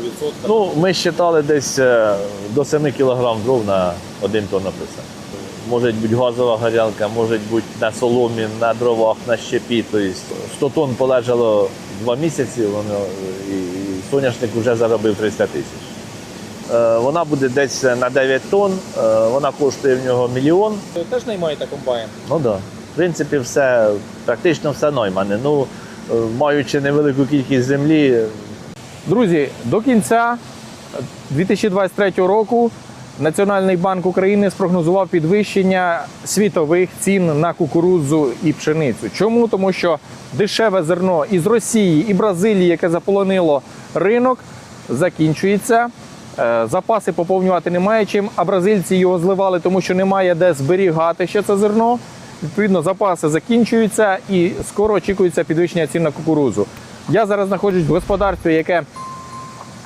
відсотка? Ну, ми вважали десь е, до 7 кг дров на 1 тонну присад. Може бути газова горілка, може бути на соломі, на дровах, на щепі. Тобто 100 тонн полежало два місяці, воно, і, соняшник вже заробив 300 тисяч. Е, Вона буде десь на 9 тонн, е, вона коштує в нього мільйон. Ви теж наймаєте комбайн? Ну так. Да. В принципі, все, практично все наймане. Ну, маючи невелику кількість землі, Друзі, до кінця 2023 року Національний банк України спрогнозував підвищення світових цін на кукурудзу і пшеницю. Чому? Тому що дешеве зерно із Росії і Бразилії, яке заполонило ринок, закінчується. Е, Запаси поповнювати немає чим, а бразильці його зливали, тому що немає де зберігати ще це зерно. Відповідно, запаси закінчуються і скоро очікується підвищення цін на кукурудзу. Я зараз знаходжусь в господарстві, яке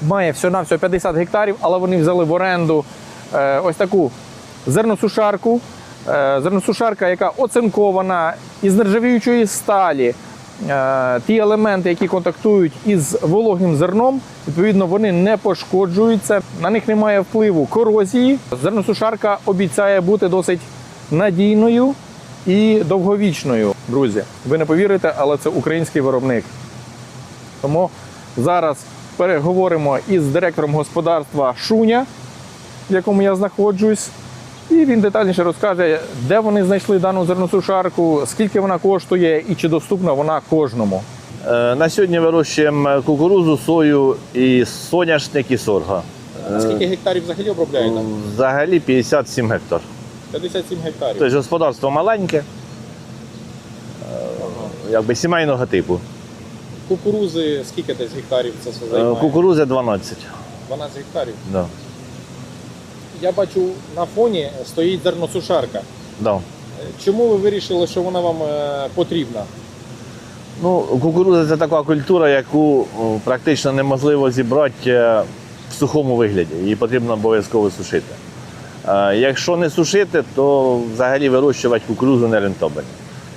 має всього-навсього 50 гектарів, але вони взяли в оренду е, ось таку зерносушарку. Е, зерносушарка, яка оцинкована із нержавіючої сталі. Е, ті елементи, які контактують із вологим зерном, відповідно, вони не пошкоджуються, на них немає впливу корозії. Зерносушарка обіцяє бути досить надійною і довговічною. Друзі, ви не повірите, але це український виробник. Тому зараз переговоримо із директором господарства Шуня, в якому я знаходжусь. І він детальніше розкаже, де вони знайшли дану зерносушарку, скільки вона коштує і чи доступна вона кожному. Е, На сьогодні вирощуємо кукурузу, сою і соняшник і сорга. А скільки гектарів взагалі обробляєте? Взагалі 57 гектар. 57 гектарів. Тобто господарство маленьке, якби сімейного типу. Кукурузи скільки десь гектарів це все Е, займає? Кукурузи 12. 12 гектарів. Да. Я бачу на фоні стоїть зерносушарка. Да. Чому ви вирішили, що вона вам е, потрібна? Ну, кукуруза це така культура, яку практично неможливо зібрати е, в сухому вигляді. Її потрібно обов'язково сушити. Е, Якщо не сушити, то взагалі вирощувати кукурузу не рентабельно.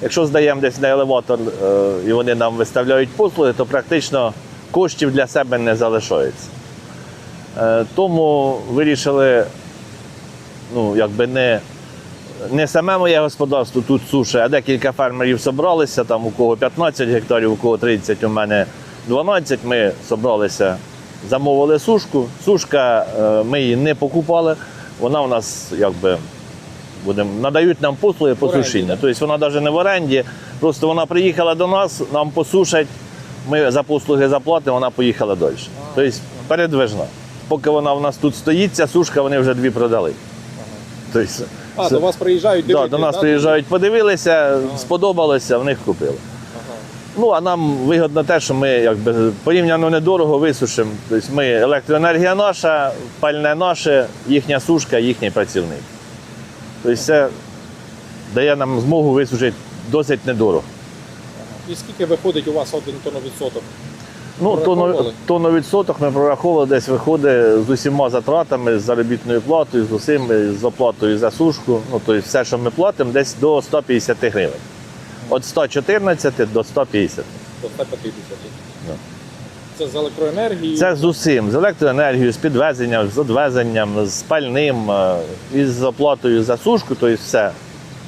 Якщо здаємо десь на елеватор е, і вони нам виставляють послуги, то практично коштів для себе не залишається. Е, Тому вирішили ну, якби не, не саме моє господарство тут суше, а декілька фермерів зібралися, там у кого 15 гектарів, у кого 30, у мене 12. Ми зібралися, замовили сушку. Сушка, е, ми її не покупали. Вона у нас якби будем, надають нам послуги по оренді, Тобто вона навіть не в оренді. Просто вона приїхала до нас, нам посушать, ми за послуги заплатимо, вона поїхала далі. Тобто передвижна. Поки вона в нас тут стоїть, ця сушка, вони вже дві продали. Тобто, А, до вас приїжджають Да, до нас да? приїжджають, подивилися, сподобалося, в них купили. Ну, а нам вигодно те, що ми якби порівняно недорого висушимо. Тобто ми електроенергія наша, пальне наше, їхня сушка, їхній працівник. Тобто це дає нам змогу висушити досить недорого. І скільки виходить у вас один тонновідсоток? Ну, тонну, відсоток ми прораховували, десь виходить з усіма затратами, з заробітною платою, з усім, з оплатою за сушку. Ну, тобто все, що ми платимо, десь до 150 гривень. Від 114 до 150. До 150. Да. Це з електроенергією. Це з усім, з електроенергією, з підвезенням, з одвезенням, з пальним, е, і з оплатою за сушку, тобто все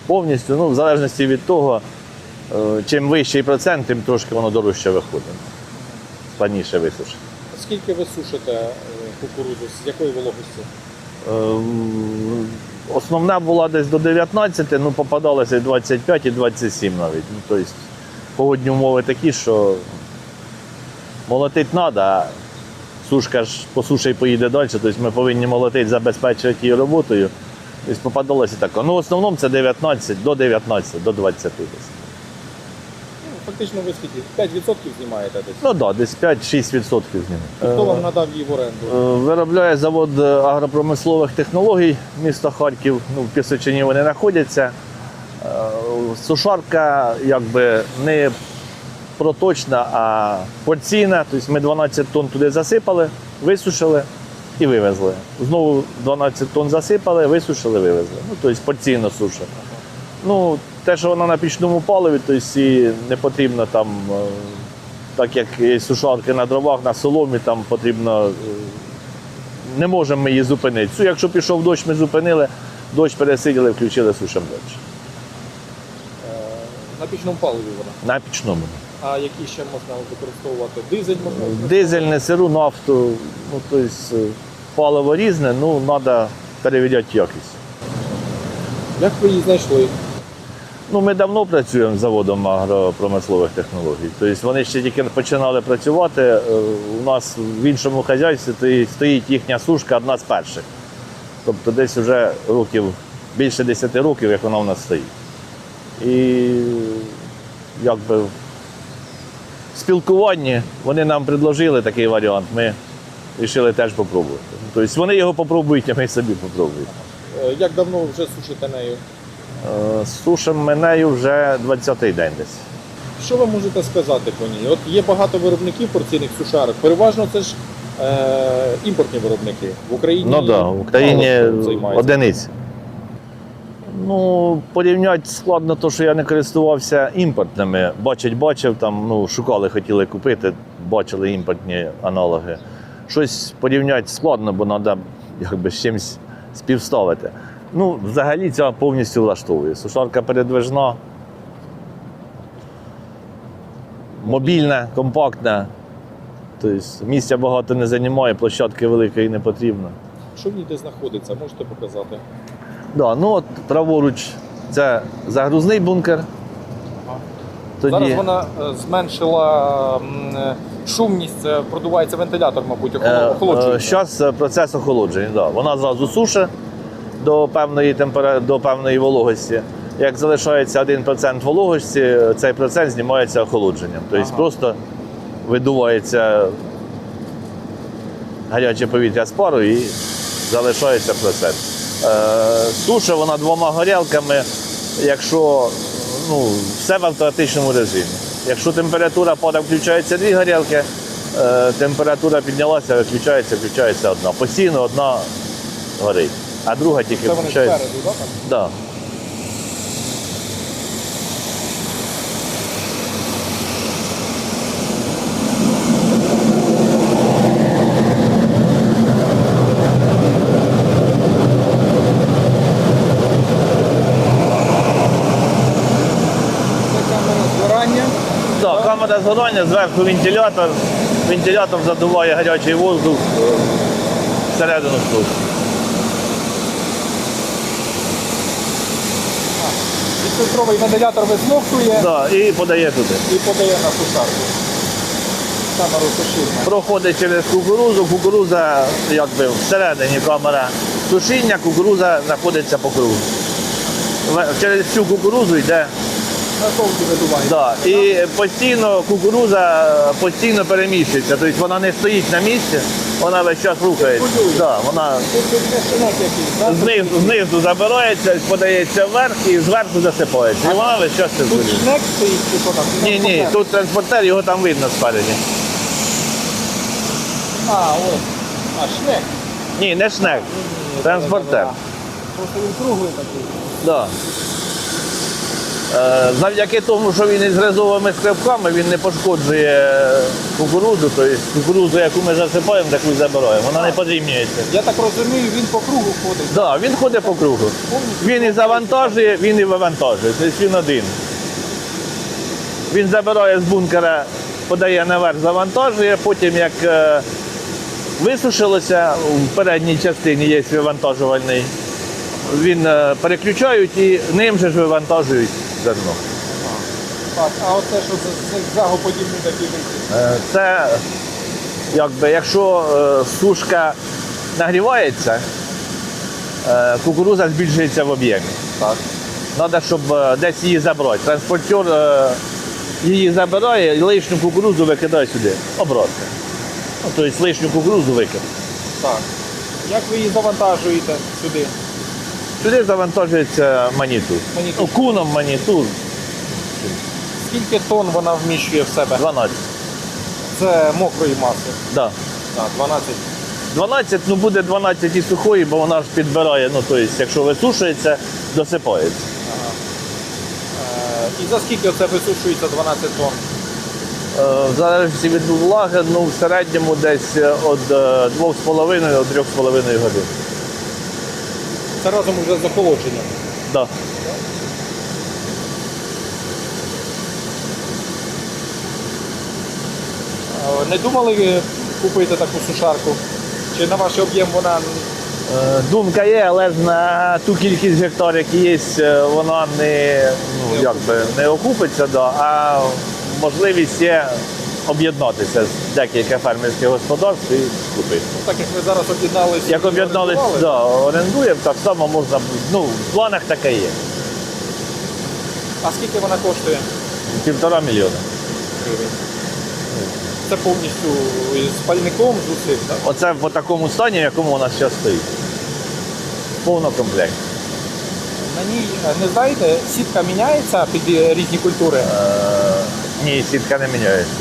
повністю, ну, в залежності від того, е, чим вищий процент, тим трошки воно дорожче виходить. Складніше висушити. Скільки ви сушите е, кукурудзу? З якої вологості? Ем, Основна була десь до 19, ну попадалося і 25, і 27 навіть. Ну, тобто погодні умови такі, що молотити треба, а сушка ж по суші поїде далі, тобто ми повинні молотити, забезпечувати її роботою. Тобто попадалося так. Ну, в основному це 19, до 19, до 20 десь. Ну, фактично ви скільки? 5% знімаєте десь. Ну так, да, десь 5-6% з. Хто вам надав її в оренду? Е, Виробляє завод е, агропромислових технологій міста Харків. Ну, в Пісочині вони знаходяться. Е, Сушарка якби не проточна, а порційна. Тобто ми 12 тонн туди засипали, висушили і вивезли. Знову 12 тонн засипали, висушили, вивезли. Ну, тобто порційно суша. Ну, те, що вона на пічному паливі, тобто їй не потрібно там е, так як є сушарки на дровах, на соломі, там потрібно. е, Не можемо ми її зупинити. Якщо пішов дощ, ми зупинили, дощ пересиділи, включили сушимо далі. Е, На пічному паливі вона. На пічному. А які ще можна використовувати? Дизель можна використовувати? Дизель, не сиру, нафту, ну, тобто е, паливо різне, ну треба перевіряти якість. Як ви її знайшли? Ну, ми давно працюємо з заводом агропромислових технологій. Тобто вони ще тільки починали працювати. е, У нас в іншому хазяйстві стоїть- їхня сушка одна з перших. Тобто десь вже років, більше 10 років, як вона у нас стоїть. І якби в спілкуванні вони нам предложили такий варіант. Ми вирішили теж спробувати. Тобто вони його попробують, а ми собі попробуємо. Е, Як давно вже сушите нею? Е, Сушимо нею вже 20-й день десь. Що ви можете сказати по ній? От є багато виробників порційних сушарок. Переважно це ж е, імпортні виробники. В Україні Ну так, да, в Україні мало одиниць. Ну, порівняти складно, то, що я не користувався імпортними. Бачить, бачив, там, ну, шукали, хотіли купити, бачили імпортні аналоги. Щось порівняти складно, бо треба якби, з чимось співставити. Ну, взагалі ця повністю влаштовує. Сушарка передвижна, мобільна, компактна. Тобто місця багато не займає, площадки великої не потрібно. Що в ній де знаходиться? Можете показати? Да, ну от праворуч це загрузний бункер. Тоді, Зараз вона е, зменшила м, е, шумність, це продувається вентилятор, мабуть, охоло- охолоджується. Зараз е, процес охолодження. Да. Вона зразу сушить до певної темпера... до певної вологості. Як залишається 1% вологості, цей процент знімається охолодженням. Тобто Ага. просто видувається гаряче повітря з пару і залишається процент. Е, Сушить вона двома горілками, якщо ну, все в автоматичному режимі. Якщо температура падає, включаються дві горілки, е, температура піднялася, виключається, включається одна. Постійно одна горить, а друга тільки Це вони включається. спереду? Да. Це камера згорання. Да, згорання, зверху вентилятор. Вентилятор задуває гарячий воздух е, всередину штуки. Відфільтровий вентилятор висмоктує Да, і подає туди. і подає на сушарку. Камеру. Проходить через кукурузу, кукуруза якби всередині камера сушіння, кукуруза знаходиться по кругу. Через цю кукурузу йде. На совці видуває. Да, і постійно кукуруза постійно переміщується, тобто вона не стоїть на місці, вона весь час рухається. Циркулює. Да, вона знизу, знизу забирається, подається вверх і зверху засипається. І вона весь час Тут циркулює. шнек стоїть, чи що там? Ні, ні, тут транспортер, його там видно спереді. А, ось. А, шнек. Ні, не шнек, транспортер. Просто він круглий такий. Да. Е, Завдяки тому, що він із резовими скрипками, він не пошкоджує кукурудзу, тобто кукурудзу, яку ми засипаємо, таку і забираємо. Вона не подрібнюється. Я так розумію, він по кругу ходить. Да, він ходить по кругу. Він і завантажує, він і вивантажує. Тобто він один. Він забирає з бункера, подає наверх, завантажує, потім як е, висушилося, в передній частині є вивантажувальний. Він е, переключають і ним же ж вивантажують зерно. Так, а оце що це зигзагоподібний такий вихід. Е, Це якби, якщо е, сушка нагрівається, е, кукуруза збільшується в об'ємі. Так. Треба, щоб десь її забрати. Транспортер її забирає і лишню кукурудзу викидає сюди. Обратно. Ну, тобто лишню кукурудзу викид. Так. Як ви її завантажуєте сюди? Сюди завантажується манітур. Манітур. Ну, куном манітур Скільки тонн вона вміщує в себе? 12. Це мокрої маси. Да. Так, 12. 12, ну буде 12 і сухої, бо вона ж підбирає, ну тобто, якщо висушується, досипається. Ага. Е, і за скільки це висушується 12 тонн? Е, В залежності від влаги, ну в середньому десь е, від е, 2,5 до 3,5 годин. Це разом вже з охолодженням. Да. Не думали ви купити таку сушарку? Чи на ваш об'єм вона Е, Думка є, але ж на ту кількість гектар, які є, е, вона не, ну, як би, не окупиться, да, а можливість є об'єднатися з декілька фермерських господарств і купити. ну, так як ви зараз об'єдналися? Як об'єдналися, да, орендуємо, так само можна, ну, в планах таке є. А скільки вона коштує? Півтора мільйона. гривень? Це повністю з пальником, з усіх, так? Оце в такому стані, в якому вона зараз стоїть. Повно комплект. На ній, не знаєте, сітка міняється під різні культури. Е, ні, сітка не міняється.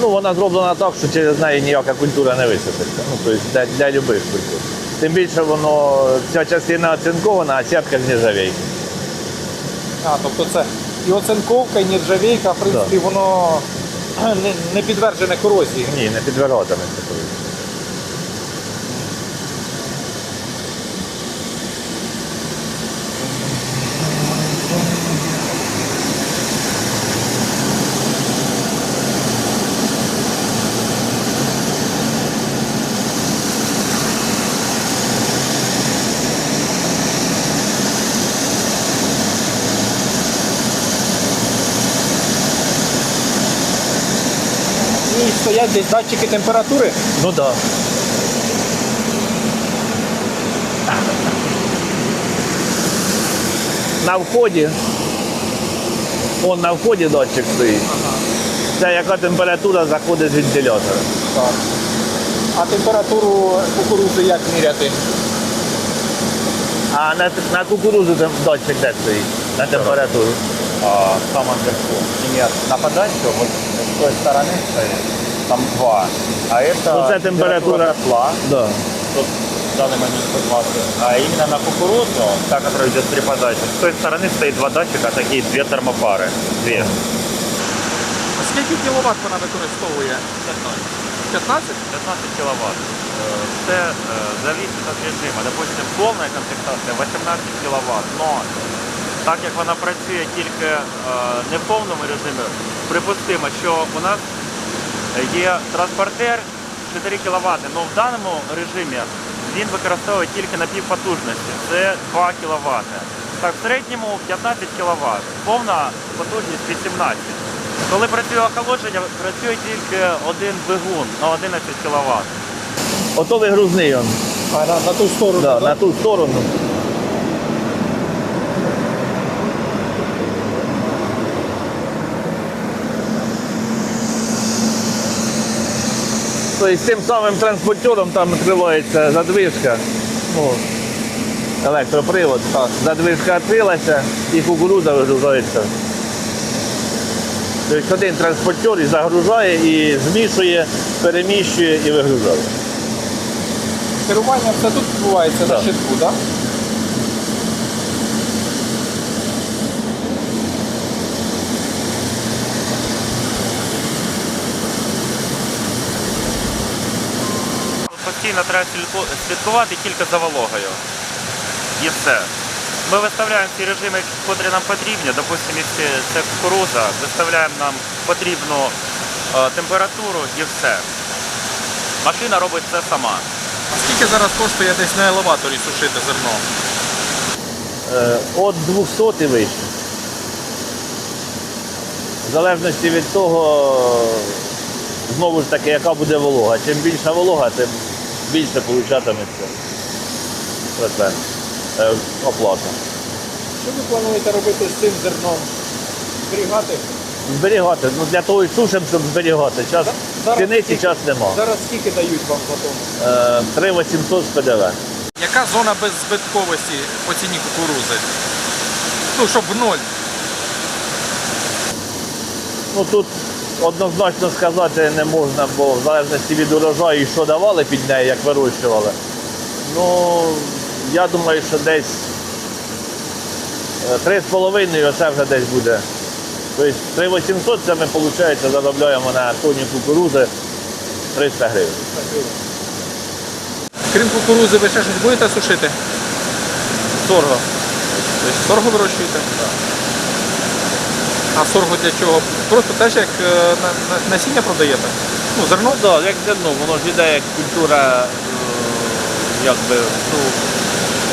Ну, вона зроблена так, що через неї ніяка культура не висипеться. Ну, тобто для, для любих культур. Тим більше воно, ця частина оцинкована, а сітка з нержавейки. А, тобто це і оцинковка, і нержавійка, в принципі, воно не, не підтверджене корозії. Ні, не підвергатиметься. коли. І стоять десь датчики температури. Ну так. Да. На вході. Он на вході датчик стоїть. Це яка температура заходить з вентилятора. Так. А температуру кукурудзи як міряти? А на, на кукурузу там датчик де стоїть? На температуру. а, в самом верху. Нет, на подачу вот с той стороны стоит, там два. А это Ну, це температура. котла, Да. тут в данный момент 120. А именно на кукурузу, та, которая идет при подаче, с той стороны стоит два датчика, такие две термопары. Две. Скільки кіловат вона використовує? 15? 15 киловатт. Э, Це э, зависит от режиму. Допустим, повна комплектація 18 кВт, но так як вона працює тільки е, не в повному режимі, припустимо, що у нас є транспортер 4 кВт, але в даному режимі він використовує тільки на півпотужності, це 2 кВт. Так, в середньому 15 кВт, повна потужність 18. Коли працює охолодження, працює тільки один двигун на 11 кВт. Ото вигрузний он. А на, на ту сторону. Да, так? на ту сторону. Тобто з тим самим транспортером там відкривається задвижка. Ну, електропривод. Задвижка відкрилася і кукурудза вигружається. Тобто один транспортер і загружає, і змішує, переміщує і вигружає. Керування все тут відбувається на щитку, так? Постійно треба слідкувати тільки за вологою. І все. Ми виставляємо ці режими, котрі нам потрібні. Допустимо, якщо це кукуруза, виставляємо нам потрібну е, температуру і все. Машина робить це сама. А скільки зараз коштує десь на елеваторі сушити зерно? Е, От 200 і вище. В залежності від того, знову ж таки, яка буде волога. Чим більша волога, тим більше получатиметься процент е, оплата. Що ви плануєте робити з цим зерном? Зберігати? Зберігати. Ну для того і сушимо, щоб зберігати. Час Зараз ціниці скільки- час нема. Зараз скільки дають вам тонну? Е, 3800 з ПДВ. Яка зона беззбитковості по ціні кукурузи? Ну, щоб в ноль. Ну тут однозначно сказати не можна, бо в залежності від урожаю і що давали під неї, як вирощували. Ну, я думаю, що десь е, 3,5 оце вже десь буде Тобто 3800 це ми, виходить, заробляємо на тоні кукурузи 300 гривень. Крім кукурузи, ви ще щось будете сушити? Сорго. Тобто сорго вирощуєте? А сорго для чого? Просто теж як е, на, на- насіння продаєте? Ну, зерно? Ну так, як зерно, воно ж іде як культура, е, якби, ну,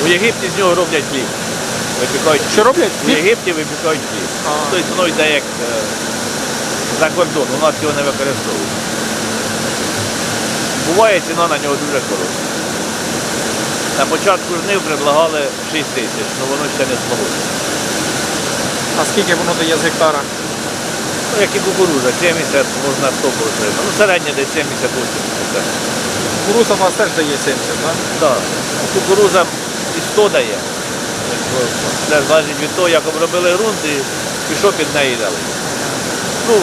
у Єгипті з нього роблять хліб. Випікають Що роблять? У Єгипті випікають хліб. Тобто воно йде як е, за кордон, у нас його не використовують. Буває ціна на нього дуже хороша. На початку жнив предлагали 6 тисяч, але воно ще не змогло. А скільки воно дає з гектара? Ну, як і кукурудза, 70 можна 100 отримати. Ну, середня десь 70-80. Кукуруза у вас теж дає 70, так? Так. Кукуруза і 100 дає. Це залежить від того, як обробили ґрунт і, що під неї дали. Ну,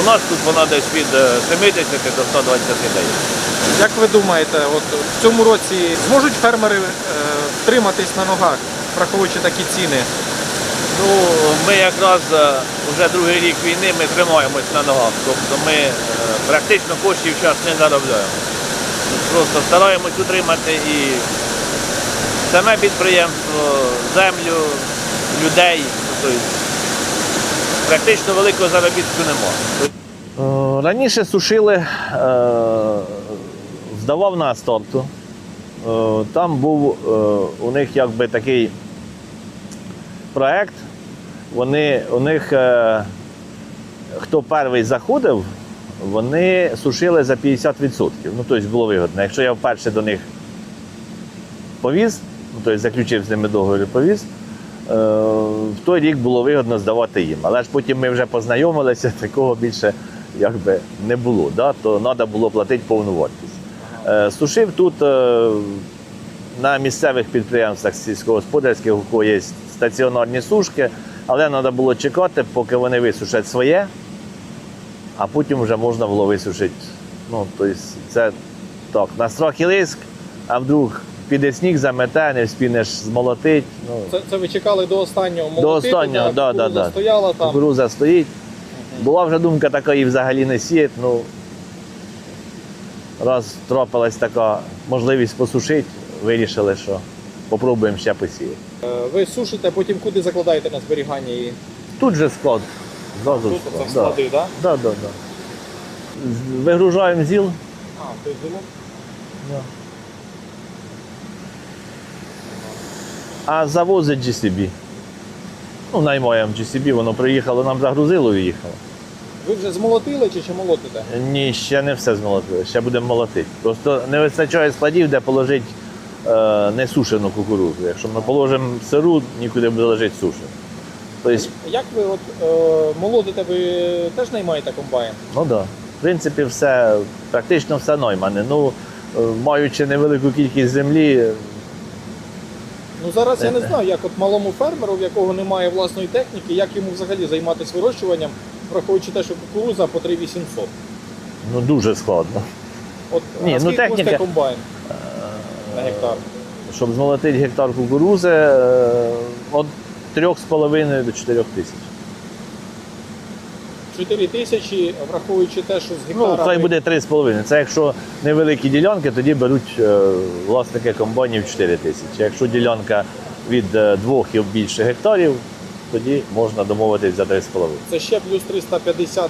у нас тут вона десь від е, 70 до 120 дає. Як ви думаєте, от в цьому році зможуть фермери е, втриматись на ногах, враховуючи такі ціни? Ну, ми якраз е, вже другий рік війни ми тримаємось на ногах. Тобто ми е, практично коштів час не заробляємо. Просто стараємось утримати і саме підприємство, землю, людей. Тобто, практично великого заробітку немає. Е, Раніше сушили, здавав на Асторту. Е, Там був у них якби такий проект. Вони, у них, е, хто перший заходив, вони сушили за 50%. Ну, тобто було вигодно. Якщо я вперше до них повіз, ну, тобто заключив з ними договір і повіз, е, в той рік було вигодно здавати їм. Але ж потім ми вже познайомилися, такого більше якби не було. Да? То треба було платити повну вартість. Е, Сушив тут е, на місцевих підприємствах сільськогосподарських, у кого є стаціонарні сушки, але треба було чекати, поки вони висушать своє, а потім вже можна було висушити. Ну, тобто це так, на страх і риск, а вдруг піде сніг замете, не вспінеш змолотить. Ну, Це, це ви чекали до останнього молотити, останнього, да, да, да. стояла там. Кукуруза стоїть. Була вже думка така її взагалі не сіяти. Ну, раз трапилась така можливість посушити, вирішили, що попробуємо ще посіяти. Е, Ви сушите, потім куди закладаєте на зберігання її? Тут же склад. Зразу Тут склад. це склади, так? Да. Да, да, да. Вигружаємо зіл. А, то є зело. А завозить GCB. Ну, наймаємо GCB, воно приїхало, нам загрузило і їхало. Ви вже змолотили чи ще молотите? Ні, ще не все змолотили, ще будемо молотити. Просто не вистачає складів, де положити е, несушену кукурудзу. Якщо ми положимо сиру, нікуди буде лежати сушену. Тобто, Як ви от е, молотите, ви теж наймаєте комбайн? ну так. Да. В принципі, все, практично все наймане. Ну, е, маючи невелику кількість землі, Ну зараз я не знаю, як от малому фермеру, в якого немає власної техніки, як йому взагалі займатися вирощуванням, враховуючи те, що кукурудза по 3800. ну дуже складно. От Ні, ну, техніка- комбайн на гектар? Щоб змолотити гектар кукурузи е, від 3,5 до 4 тисяч. 4 тисячі, враховуючи те, що з Ну, гектара... хай буде 3,5. Це якщо невеликі ділянки, тоді беруть е, власники комбайнів 4 тисячі. Якщо ділянка від 2 і більше гектарів, тоді можна домовитись за 3,5. Це ще плюс 350-400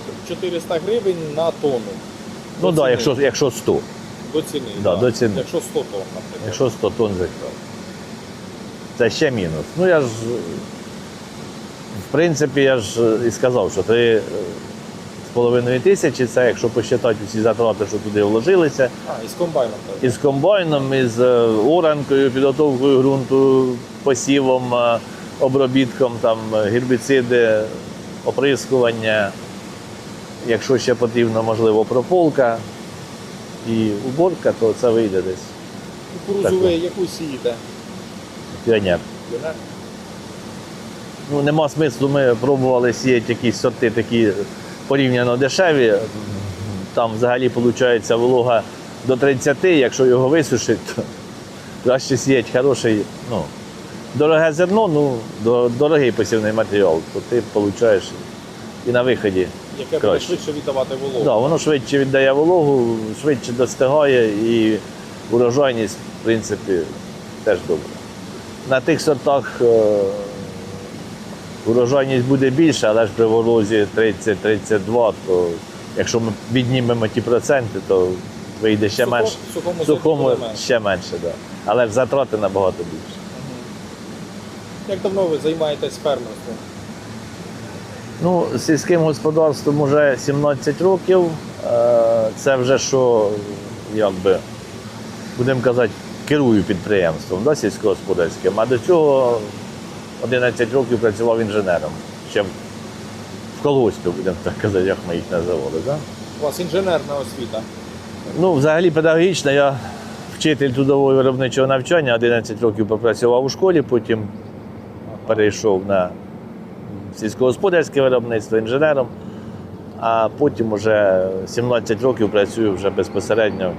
гривень на тонну. Ну так, ціни. якщо, якщо 100. До ціни. Да, до ціни. Якщо 100 тонн, наприклад. Якщо 100 тонн з. Це ще мінус. Ну я ж, е, в принципі, я ж е, і сказав, що 3,5 тисячі це, якщо посчитати всі затрати, що туди вложилися. А, і з комбайном. так. із комбайном, із е, оранкою, підготовкою ґрунту, посівом, е, обробітком, там, е, гербіциди, оприскування. Якщо ще потрібно, можливо, прополка і уборка, то це вийде десь Кукурудзу Так, ви яку сієте? піонер. Ну, нема смислу, ми пробували сіяти якісь сорти такі порівняно дешеві. Там взагалі виходить волога до 30, якщо його висушить, то краще сіяти хороший, ну, дороге зерно, ну, дорогий посівний матеріал, то ти отримуєш і на виході. Яке буде Краще. швидше віддавати вологу. Да, воно швидше віддає вологу, швидше достигає і урожайність, в принципі, теж добра. На тих сортах е, урожайність буде більша, але ж при волозі 30-32, то якщо ми віднімемо ті проценти, то вийде ще Сухо- менше. в сухому сухому сорті буде менше. ще менше, да. але затрати набагато більше. Як давно ви займаєтесь фермерством? Ну, сільським господарством вже 17 років. Е, Це вже що, якби, будемо казати, керую підприємством да, сільськогосподарським. А до цього 11 років працював інженером. Ще в колгоспі, будемо так казати, як ми їх називали. Да? У вас інженерна освіта. Ну, взагалі педагогічна, я вчитель трудового виробничого навчання, 11 років попрацював у школі, потім перейшов на сільськогосподарське виробництво інженером, а потім вже 17 років працюю вже безпосередньо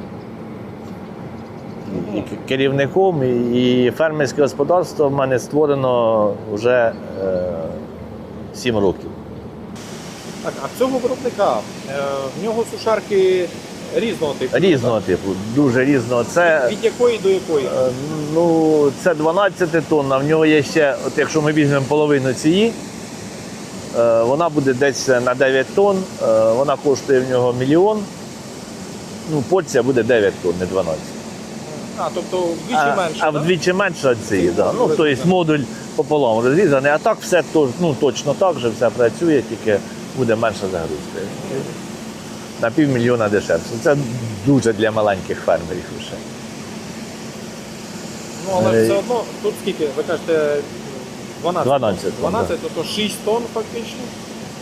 і керівником, і фермерське господарство в мене створено вже е, 7 років. Так, а цього виробника е, в нього сушарки різного типу. Різного типу, дуже різного. Це? Від якої до якої? Е, Ну, це 12 тонн, а в нього є ще, от якщо ми візьмемо половину цієї, е, вона буде десь на 9 тонн, е, вона коштує в нього мільйон. Ну, порція буде 9 тонн, не 12. А, тобто вдвічі а, менше. а да? вдвічі менше цієї, да. Ну, тобто модуль пополам розрізаний, а так все ну, точно так же, все працює, тільки буде менша загрузка. На півмільйона дешевше. Це дуже для маленьких фермерів вже. Ну, але Е, все одно, тут скільки? Ви кажете 12. 12 12, тобто 6 тонн фактично.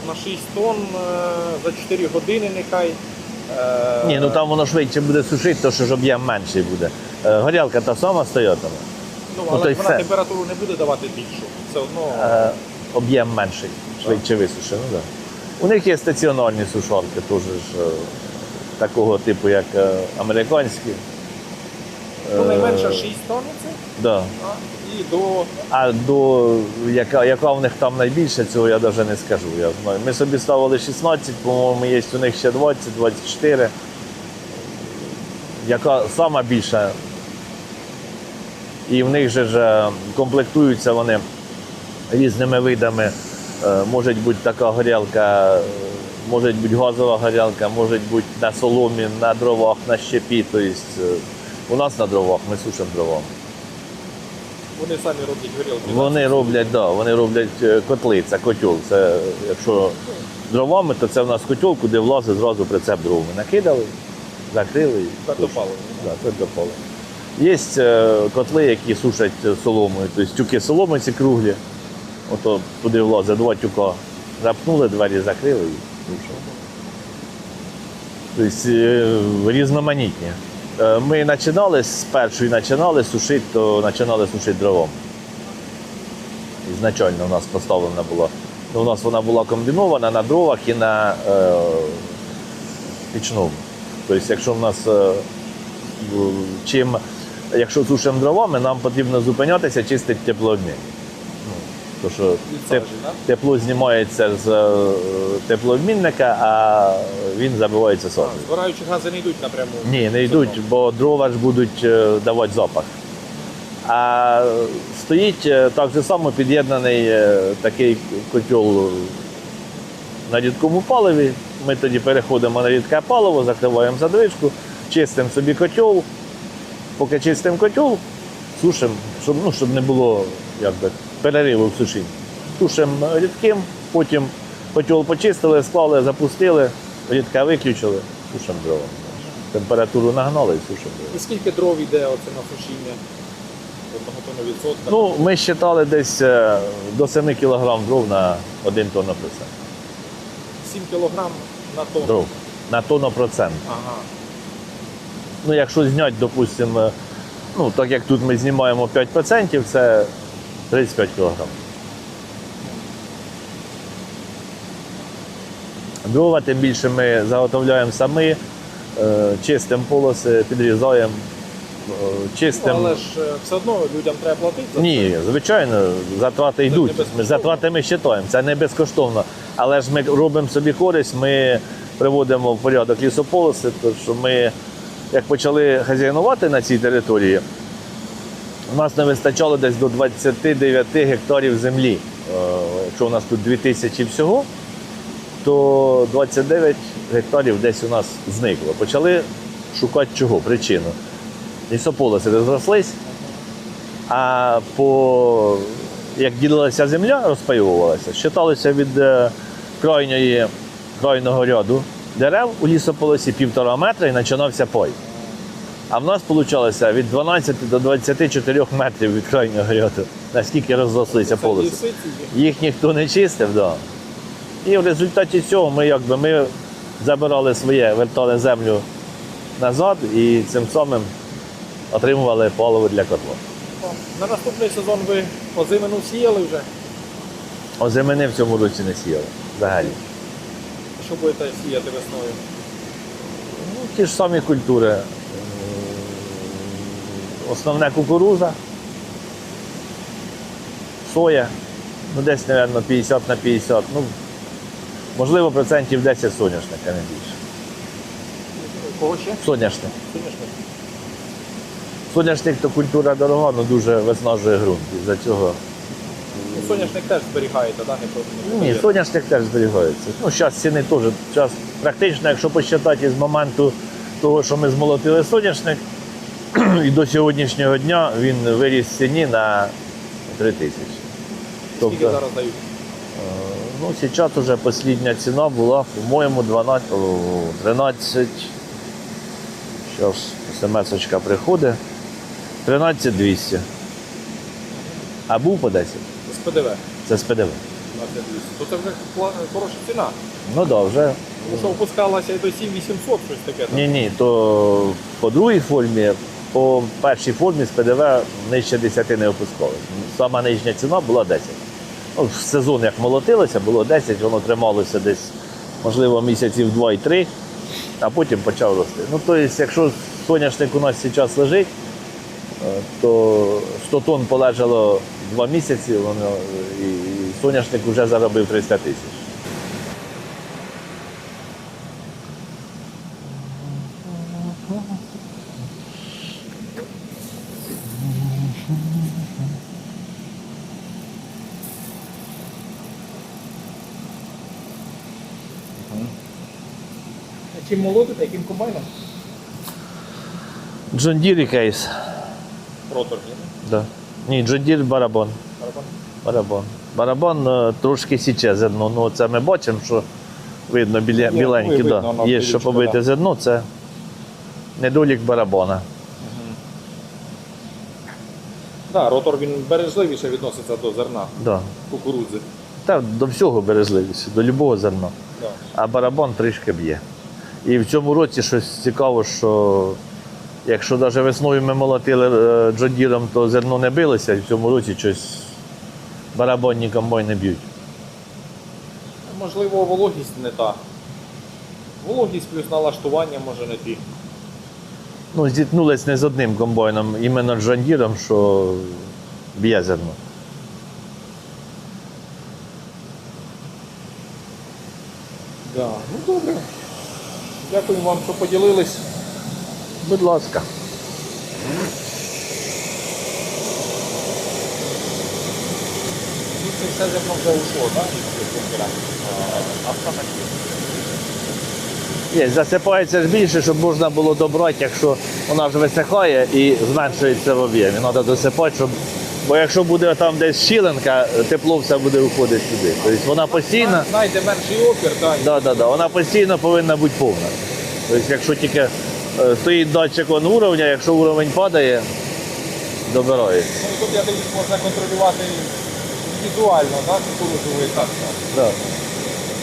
На 6 тонн е, за 4 години нехай. Е, Ні, ну там воно швидше буде сушити, то що ж об'єм менший буде. Е, Горілка та сама стоятиме, ну, ну, але вона все. температуру не буде давати більшу. Все одно. е, об'єм менший, швидше висушить. Ну, да. У них є стаціонарні сушарки, теж такого типу, як американські. Ну, найменше Е, 6 тонн це. Да. А, і до А до яка, яка в них там найбільше, цього я навіть не скажу. Я знаю. Ми собі ставили 16, по-моєму, є у них ще 20, 24. Яка сама більша. І в них же ж е, комплектуються вони різними видами. Е, Може бути така горілка, може бути газова горілка, може бути на соломі, на дровах, на щепі. Тобто, у нас на дровах, ми сушимо дровами. вони самі роблять горілки. Вони роблять, да, вони роблять е, котли, це котел. Це якщо дровами, то це в нас котел, куди влазить зразу прицеп дровами. Накидали, закрили і Твердопаливні, Да. Є е, котли, які сушать соломою, тобто тюки соломи ці круглі. Ото туди влазить два тюка. Запнули, двері закрили і сушать. Тобто е, різноманітні. Е, Ми починали з першої починали сушити, то починали сушити дровом. Ізначально у нас поставлена була. Ну, у нас вона була комбінована на дровах і на е, пічному. Тобто, якщо в нас е, чим, якщо сушимо дровами, нам потрібно зупинятися, чистити теплообмін. То що теп- тепло знімається з е, теплообмінника, а він забивається сажею. Збираючі гази не йдуть напряму. Ні, не йдуть, бо дрова ж будуть е, давати запах. А стоїть е, так же само під'єднаний такий котел на рідкому паливі. Ми тоді переходимо на рідке паливо, закриваємо задвижку, чистимо собі котел. Поки чистимо котел, сушимо, щоб, ну, щоб не було якби, перериву в сушінні. Сушимо рідким, потім котел почистили, склали, запустили, рідке виключили, сушимо дрова. Температуру нагнали і сушимо дрова. І скільки дров йде оце на сушіння? Одного тонну відсотка. Ну, ми вважали десь е, до 7 кг дров на 1 тонну процент. 7 кілограм на тонну. Дров. На тонну процент. Ага. Ну, якщо зняти, допустимо, ну, так як тут ми знімаємо 5%, це 35 кг. Дрова, тим більше ми заготовляємо самі, е, чистимо полоси, підрізаємо, чистим. Але ж е, все одно людям треба платити за це. Ні, звичайно, затрати йдуть. Ми затрати ми вважаємо, це не безкоштовно. Але ж ми робимо собі користь, ми приводимо в порядок лісополоси, тому що ми, як почали хазяйнувати на цій території, у нас не вистачало десь до 29 гектарів землі. Е, Якщо у нас тут 2000 всього, то 29 гектарів десь у нас зникло. Почали шукати чого, причину. Лісополоси розрослись, а по як ділилася земля, розпаювалася, щиталося від е, крайньої, крайнього ряду дерев у лісополосі півтора метра і починався пой. А в нас вийшло від 12 до 24 метрів від крайнього ряду, наскільки розрослися полоси. Їх ніхто не чистив, да. І в результаті цього ми якби ми забирали своє, вертали землю назад і цим самим отримували паливо для котла. На наступний сезон ви озимину сіяли вже. Озимини в цьому році не сіяли взагалі. Що будете сіяти весною? Ну, ті ж самі культури. Основне кукуруза, соя, ну десь, мабуть, 50 на 50. Ну, можливо, процентів 10 соняшника, не більше. Кого ще? Соняшник. Соняшник. Соняшник то культура дорога, але дуже виснажує ґрунт. За цього. Ну, Соняшник теж зберігаєте, да? не Ні, соняшник теж зберігається. Ну, зараз ціни теж. Зараз практично, якщо посчитати з моменту того, що ми змолотили соняшник, і до сьогоднішнього дня він виріс в ціні на 3 тисячі. Скільки Тобто, зараз дають? е, ну, зараз вже остання ціна була, по-моєму, 12, о, 13. Зараз смс-очка приходить. 13 200. А був по 10. З ПДВ. Це з ПДВ. на це 200. То це вже кла- хороша ціна. Ну так, да, вже Тому що опускалася і до 7800 щось таке. там. Ні, ні, то по другій формі, по першій формі з ПДВ нижче 10 не опускалось. Сама нижня ціна була 10. Ну, в сезон як молотилося, було 10, воно трималося десь, можливо, місяців 2 і 3, а потім почав рости. Ну, тобто, якщо соняшник у нас зараз лежить, е, то 100 тонн полежало 2 місяці, воно, і соняшник вже заробив 300 тисяч. А Чим молотите, яким комбайном? Джон Дір і кейс. Ротор. Да. Ні, Джон Дір барабан. Барабан. Барабан. Барабан е, трошки січе зерно. Ну, це ми бачимо, що видно біля, Є, біленькі. видно, Да. воно Є, що білючка, побити да. зерно, це недолік барабана. Да, ротор він бережливіше відноситься до зерна Да. кукурудзи. Та до всього бережливість, до любого зерна. А барабан трішки б'є. І в цьому році щось цікаво, що якщо навіть весною ми молотили е, джодіром, то зерно не билося, і в цьому році щось барабанні комбайни б'ють. Можливо, вологість не та. Вологість плюс налаштування може не ті. Ну, зіткнулись не з одним комбайном, іменно Джондіром, що б'є зерно. Да. Ну добре. Дякую вам, що поділились. Будь ласка. Це все зерно вже ушло, так? Є, засипається ж більше, щоб можна було добрати, якщо вона вже висихає і зменшується в об'ємі. Треба досипати, щоб. Бо якщо буде там десь щілинка, тепло все буде виходити сюди. Тобто вона постійно. Знайде менший опір, так. Да, да, да. Вона постійно повинна бути повна. Тобто, якщо тільки е, стоїть датчик он уровня, якщо уровень падає, добирається. Ну, тут я дивлюсь, можна контролювати візуально, так, кукурудзу так. так. Да.